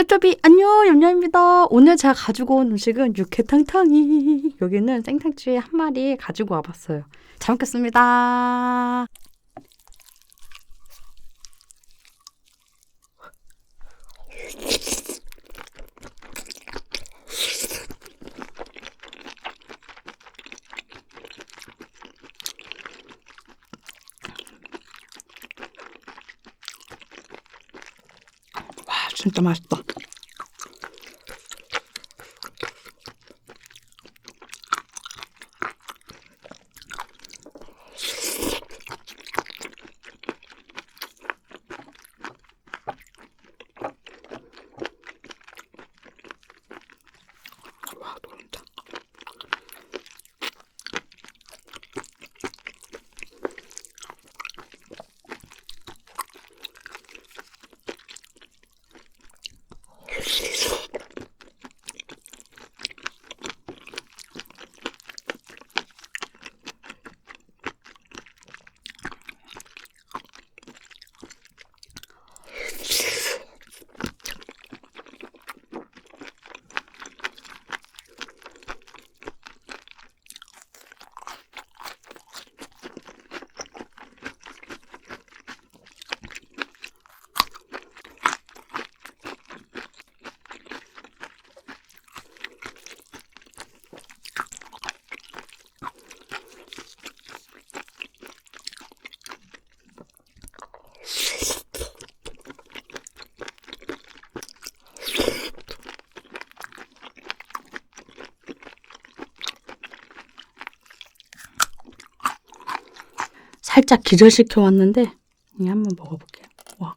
뚜뚜비 안녕 얌얌입니다. 오늘 제가 가지고 온 음식은 육회탕탕이. 여기는 생탕쥐 한 마리 가지고 와봤어요. 잘 먹겠습니다. 와 진짜 맛있다. 살짝 기절시켜 왔는데 이 한번 먹어볼게요. 와,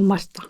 너무 맛있다.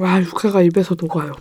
와, 육회가 입에서 녹아요.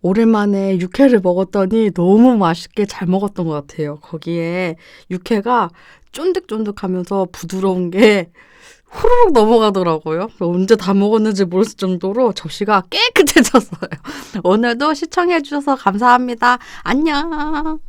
오랜만에 육회를 먹었더니 너무 맛있게 잘 먹었던 것 같아요. 거기에 육회가 쫀득쫀득하면서 부드러운 게 후루룩 넘어가더라고요. 언제 다 먹었는지 모를 정도로 접시가 깨끗해졌어요. 오늘도 시청해주셔서 감사합니다. 안녕.